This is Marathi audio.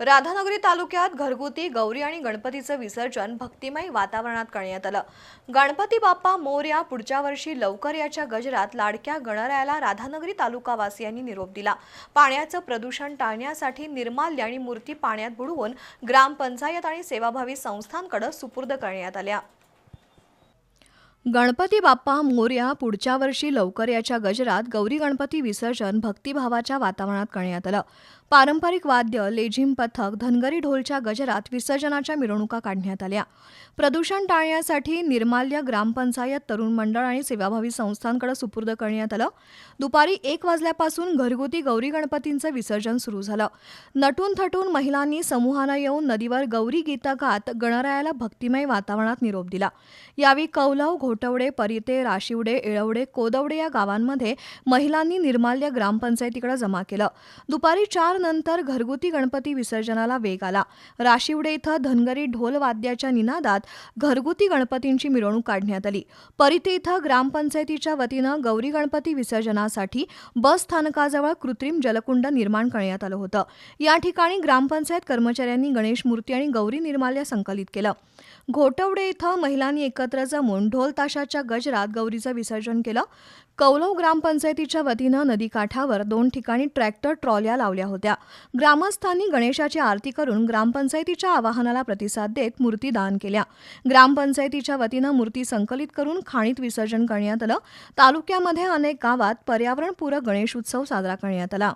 राधानगरी तालुक्यात घरगुती गौरी आणि गणपतीचं विसर्जन भक्तिमय वातावरणात करण्यात आलं. गणपती बाप्पा मोर्या पुढच्या वर्षी लवकर याच्या गजरात लाडक्या गणरायाला राधानगरी तालुकावासियांनी निरोप दिला. पाण्याचं प्रदूषण टाळण्यासाठी निर्माल्य आणि मूर्ती पाण्यात बुडवून ग्रामपंचायत आणि सेवाभावी संस्थांकडे सुपूर्द करण्यात आल्या. गणपती बाप्पा मोर्या पुढच्या वर्षी लवकर याच्या गजरात गौरी गणपती विसर्जन भक्तिभावाच्या वातावरणात करण्यात आलं. पारंपरिक वाद्य लेझिम पथक धनगरी ढोलच्या गजरात विसर्जनाच्या मिरवणुका काढण्यात आल्या. प्रदूषण टाळण्यासाठी निर्माल्य ग्रामपंचायत तरुण मंडळ आणि सेवाभावी संस्थांकडे सुपूर्द करण्यात आलं. दुपारी एक वाजल्यापासून घरगुती गौरी गणपतींचं विसर्जन सुरू झालं. नटून थटून महिलांनी समूहानं येऊन नदीवर गौरी गीतं गात गणरायाला भक्तिमय वातावरणात निरोप दिला. यावेळी कौलव घोटवडे परिते राशिवडे इळवडे कोदवडे या गावांमध्ये महिलांनी निर्माल्य ग्रामपंचायतीकडे जमा केलं. दुपारी चार नंतर घरगुती गणपती विसर्जनाला वेग आला. राशिवडे इथं धनगरी ढोल वाद्याच्या निनादात घरगुती गणपतींची मिरवणूक काढण्यात आली. परिते इथं ग्रामपंचायतीच्या वतीनं गौरी गणपती विसर्जनासाठी बस स्थानकाजवळ कृत्रिम जलकुंड निर्माण करण्यात आलं होतं. या ठिकाणी ग्रामपंचायत कर्मचाऱ्यांनी गणेश मूर्ती आणि गौरी निर्माल्य संकलित केलं. घोटवडे इथं महिलांनी एकत्र जमून ढोल ताशाच्या गजरात गौरीचं विसर्जन केलं. कौलव ग्रामपंचायतीच्या वतीनं नदीकाठावर दोन ठिकाणी ट्रॅक्टर ट्रॉल्या लावल्या होत्या. ग्रामस्थांनी गणेशाची आरती करून ग्रामपंचायतीच्या आवाहनाला प्रतिसाद देत मूर्ती दान केल्या. ग्रामपंचायतीच्या वतीनं मूर्ती संकलित करून खाणीत विसर्जन करण्यात आलं. तालुक्यामध्ये अनेक गावात पर्यावरणपूरक गणेशोत्सव साजरा करण्यात आला.